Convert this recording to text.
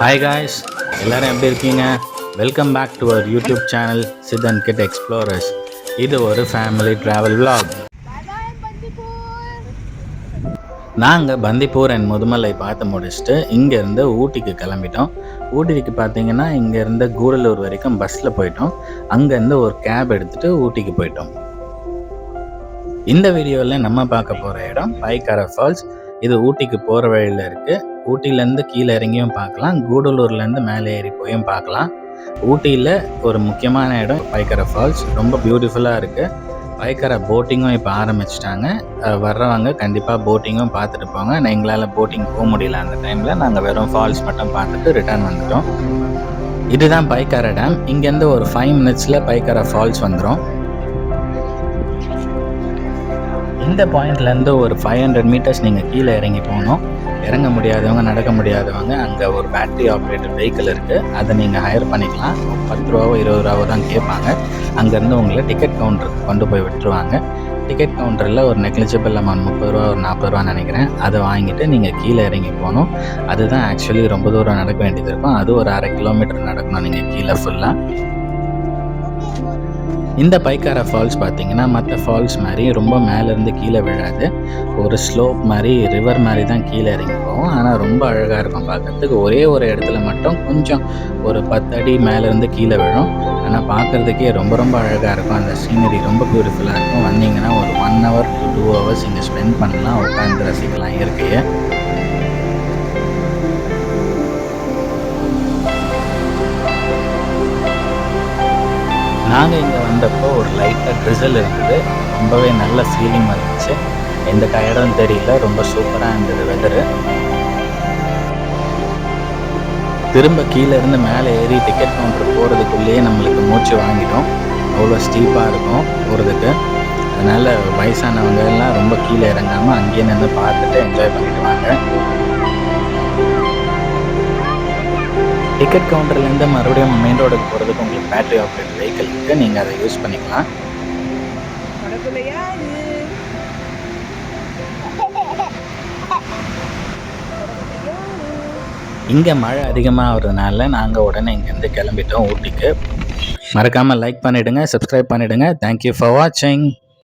Hi guys எல்லோரும் எப்படி இருக்கீங்க? Welcome back to our YouTube channel Siddhan kid explorers இது ஒரு ஃபேமிலி ட்ராவல் விளாக் நாங்கள் பந்திப்பூர் அண்ட் முதுமலை பார்த்து முடிச்சுட்டு இங்கேருந்து ஊட்டிக்கு கிளம்பிட்டோம். ஊட்டிக்கு பார்த்தீங்கன்னா இங்கேருந்து கூடலூர் வரைக்கும் பஸ்ஸில் போயிட்டோம். அங்கேருந்து ஒரு கேப் எடுத்துகிட்டு ஊட்டிக்கு போயிட்டோம். இந்த வீடியோவில் நம்ம பார்க்க போகிற இடம் பைக்கார ஃபால்ஸ் இது ஊட்டிக்கு போகிற வழியில் இருக்குது ஊட்டியிலேருந்து கீழே இறங்கியும் பார்க்கலாம். கூடலூர்லேருந்து மேலே ஏறி போயும் பார்க்கலாம். ஊட்டியில் ஒரு முக்கியமான இடம் பைக்கரை ஃபால்ஸ். ரொம்ப பியூட்டிஃபுல்லாக இருக்குது பைக்கரை போட்டிங்கும் இப்போ ஆரம்பிச்சிட்டாங்க. வர்றவங்க கண்டிப்பாக போட்டிங்கும் பார்த்துட்டு போங்க. நான் எங்களால் போட்டிங் போக முடியல அந்த டைமில் நாங்கள் வெறும் ஃபால்ஸ் மட்டும் பார்த்துட்டு ரிட்டர்ன் வந்துட்டோம். இதுதான் பைக்கார டேம் இங்கேருந்து ஒரு ஃபைவ் மினிட்ஸில் பைக்கார ஃபால்ஸ் வந்துடும் இந்த பாயிண்ட்லேருந்து ஒரு ஃபைவ் ஹண்ட்ரட் மீட்டர்ஸ் நீங்கள் கீழே இறங்கி போகணும். இறங்க முடியாதவங்க நடக்க முடியாதவங்க அங்கே ஒரு பேட்டரி ஆப்ரேட்டட் வெஹிக்கிள் இருக்குது அதை நீங்கள் ஹையர் பண்ணிக்கலாம். பத்து ரூபாவோ இருபது ரூபாவோ தான் கேட்பாங்க. அங்கேருந்து உங்களை டிக்கெட் கவுண்டருக்கு கொண்டு போய் விட்டுருவாங்க. டிக்கெட் கவுண்டரில் ஒரு நெக்லிஜிபிள் அமௌண்ட் முப்பது ரூபா ஒரு நாற்பது ரூபா நினைக்கிறேன். அதை வாங்கிட்டு நீங்கள் கீழே இறங்கி போகணும். அதுதான் ஆக்சுவலி ரொம்ப தூரம் நடக்க வேண்டியது இருக்கும். அது ஒரு அரை கிலோமீட்டர் நடக்கணும். நீங்கள் கீழே ஃபுல்லாக இந்த பைக்காரா ஃபால்ஸ் பார்த்தீங்கன்னா மற்ற ஃபால்ஸ் மாதிரி ரொம்ப மேலேருந்து கீழே விழாது. ஒரு ஸ்லோப் மாதிரி ரிவர் மாதிரி தான் கீழே இறங்கி போகும் ஆனால் ரொம்ப அழகாக இருக்கும் பார்க்கறதுக்கு ஒரே ஒரு இடத்துல மட்டும் கொஞ்சம் ஒரு பத்து அடி மேலேருந்து கீழே விழும். ஆனால் பார்க்குறதுக்கே ரொம்ப ரொம்ப அழகாக இருக்கும். அந்த சீனரி ரொம்ப பியூட்டிஃபுல்லாக இருக்கும். வந்தீங்கன்னா ஒரு one hour to two hours இங்கே ஸ்பெண்ட் பண்ணலாம். உட்காந்து ரசிக்கலாம் இயற்கையை. வந்தப்போ ஒரு லைட்டாக ட்ரிசல் இருந்தது. ரொம்பவே நல்ல ஃபீலிங் வந்துச்சு. எந்த டயர்டும் தெரியல. ரொம்ப சூப்பராக இருந்தது வெதரு திரும்ப கீழே இருந்து மேலே ஏறி டிக்கெட் கவுண்டர் போகிறதுக்குள்ளேயே நம்மளுக்கு மூச்சு வாங்கிடும். அவ்வளோ ஸ்டீப்பாக இருக்கும் போகிறதுக்கு அதனால் வயசானவங்க எல்லாம் ரொம்ப கீழே இறங்காமல் அங்கேயே நின்று பார்த்துட்டு என்ஜாய் பண்ணிட்டு வாங்க டிக்கெட் கவுண்டர்லேருந்து மறுபடியும் மெயின் ரோடுக்கு போகிறதுக்கு உங்களுக்கு பேட்டரி ஆப்ரேட் வெஹிக்கிள் இருக்குது நீங்கள் அதை யூஸ் பண்ணிக்கலாம். இங்கே மழை அதிகமாக ஆகுறதுனால நாங்கள் உடனே இங்கேருந்து கிளம்பிட்டோம் ஊட்டிக்கு. மறக்காமல் லைக் பண்ணிவிடுங்க சப்ஸ்கிரைப் பண்ணிவிடுங்க தேங்க்யூ ஃபார் வாட்சிங்